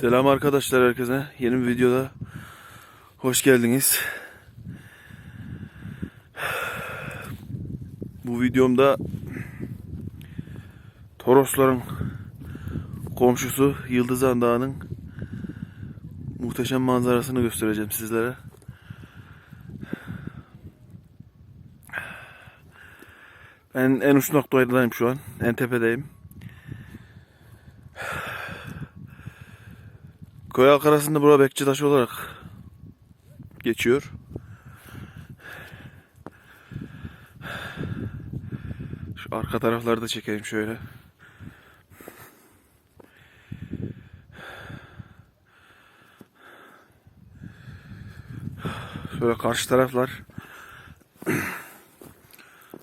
Selam arkadaşlar herkese. Yeni bir videoda hoş geldiniz. Bu videomda Torosların komşusu Yıldızan Dağı'nın muhteşem manzarasını göstereceğim sizlere. Ben en uç noktadayım şu an. En tepedeyim. Köy halk arasında bura Bekçitaş olarak geçiyor. Şu arka tarafları da çekeyim şöyle. Şöyle karşı taraflar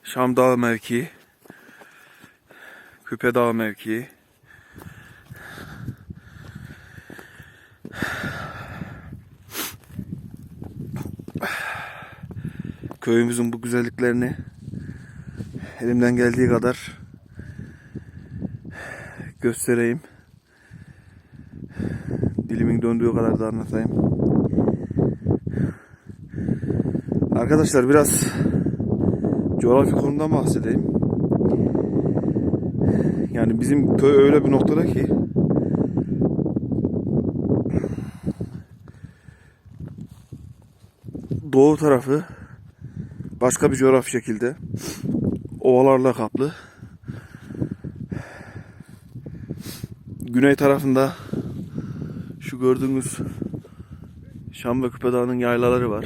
Şam Dağı mevkii Küpe Dağı mevkii köyümüzün bu güzelliklerini elimden geldiği kadar göstereyim. Dilimin döndüğü kadar da anlatayım. Arkadaşlar biraz coğrafi konudan bahsedeyim. Yani bizim köy öyle bir noktada ki doğu tarafı başka bir coğrafi şekilde ovalarla kaplı. Güney tarafında şu gördüğünüz Şam ve Küpe Dağı'nın yaylaları var.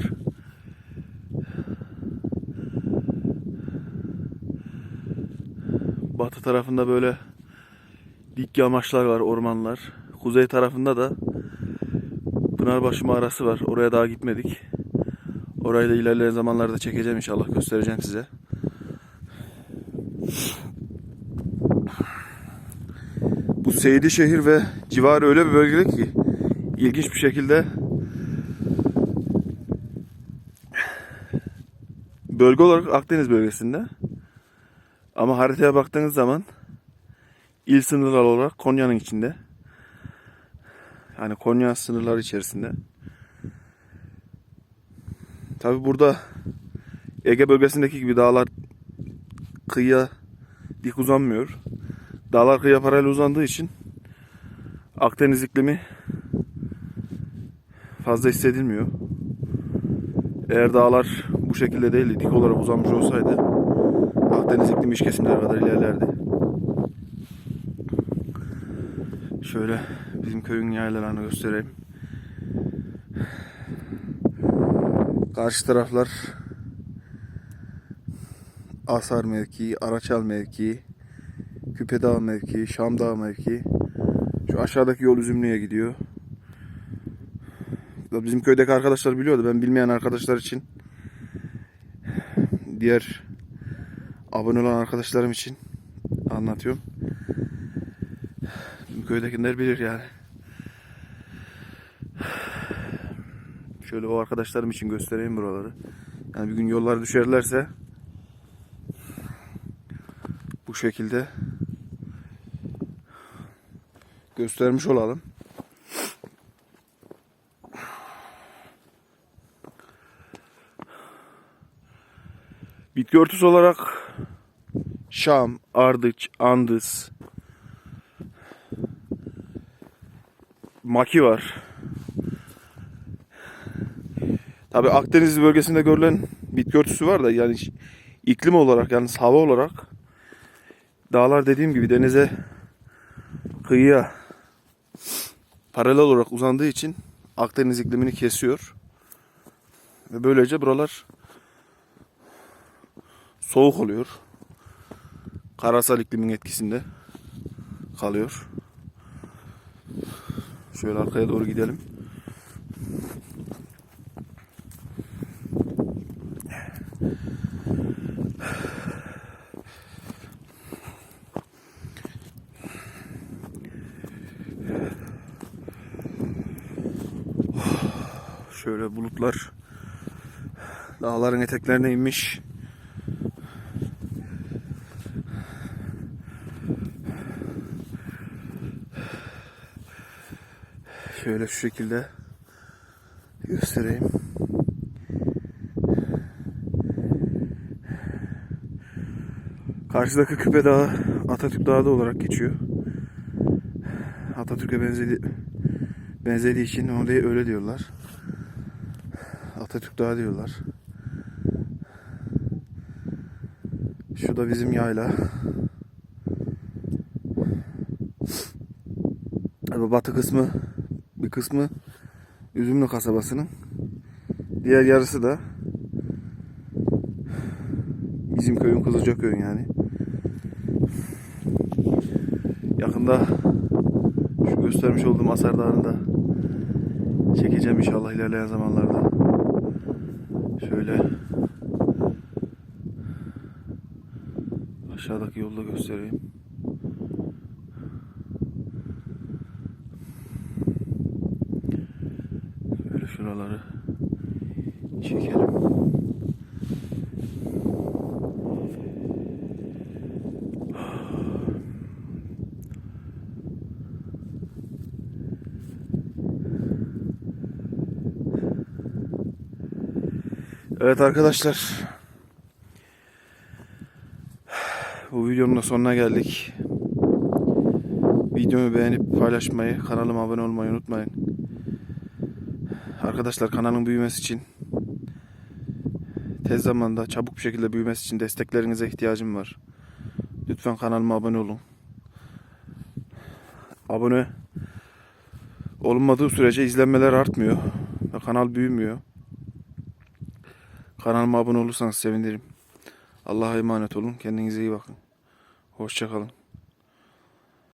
Batı tarafında böyle dik yamaçlar var, ormanlar. Kuzey tarafında da Pınarbaşı mağarası var. Oraya daha gitmedik. Orayı da ilerleyen zamanlarda çekeceğim inşallah. Göstereceğim size. Bu Seydi şehir ve civarı öyle bir bölge ki ilginç bir şekilde bölge olarak Akdeniz bölgesinde ama haritaya baktığınız zaman il sınırları olarak Konya'nın içinde. Yani Konya sınırları içerisinde. Tabi burada Ege bölgesindeki gibi dağlar kıyıya dik uzanmıyor. Dağlar kıyıya paralel uzandığı için Akdeniz iklimi fazla hissedilmiyor. Eğer dağlar bu şekilde değil dik olarak uzanmış olsaydı Akdeniz iklimi iç kesimlere kadar ilerlerdi. Şöyle bizim köyün yaylalarını göstereyim. Karşı taraflar Asar mevkii, Araçal mevkii, Küpedağ mevkii, Şamdağ mevkii. Şu aşağıdaki yol Üzümlü'ye gidiyor. Bizim köydeki arkadaşlar biliyordu. Ben bilmeyen arkadaşlar için diğer abone olan arkadaşlarım için anlatıyorum. Bizim köydekiler bilir yani. Şöyle o arkadaşlarım için göstereyim buraları. Yani bir gün yollar düşerlerse bu şekilde göstermiş olalım. Bitki örtüsü olarak Şam, Ardıç, Andız, Maki var. Tabi Akdeniz bölgesinde görülen bitki örtüsü var da yani iklim olarak yani hava olarak dağlar dediğim gibi denize kıyıya paralel olarak uzandığı için Akdeniz iklimini kesiyor. Ve böylece buralar soğuk oluyor. Karasal iklimin etkisinde kalıyor. Şöyle arkaya doğru gidelim. Şöyle bulutlar dağların eteklerine inmiş. Şöyle şu şekilde göstereyim. Karşıdaki Küpe Dağı Atatürk Dağı da olarak geçiyor. Atatürk'e benzedi, benzediği için oraya öyle diyorlar. Atatürk Dağı diyorlar. Şu da bizim yayla. Batı kısmı bir kısmı Üzümlü kasabasının. Diğer yarısı da bizim köyün Kızılcaköy'ün yani. Yakında şu göstermiş olduğum Asar Dağı'nı da çekeceğim inşallah ilerleyen zamanlarda. Şöyle aşağıdaki yolda göstereyim. Böyle şuraları çekelim. Evet arkadaşlar. Bu videonun da sonuna geldik. Videomu beğenip paylaşmayı, kanalıma abone olmayı unutmayın. Arkadaşlar kanalın büyümesi için tez zamanda çabuk bir şekilde büyümesi için desteklerinize ihtiyacım var. Lütfen kanalıma abone olun. Abone olunmadığı sürece izlenmeler artmıyor ve kanal büyümüyor. Kanalıma abone olursanız sevinirim. Allah'a emanet olun. Kendinize iyi bakın. Hoşçakalın.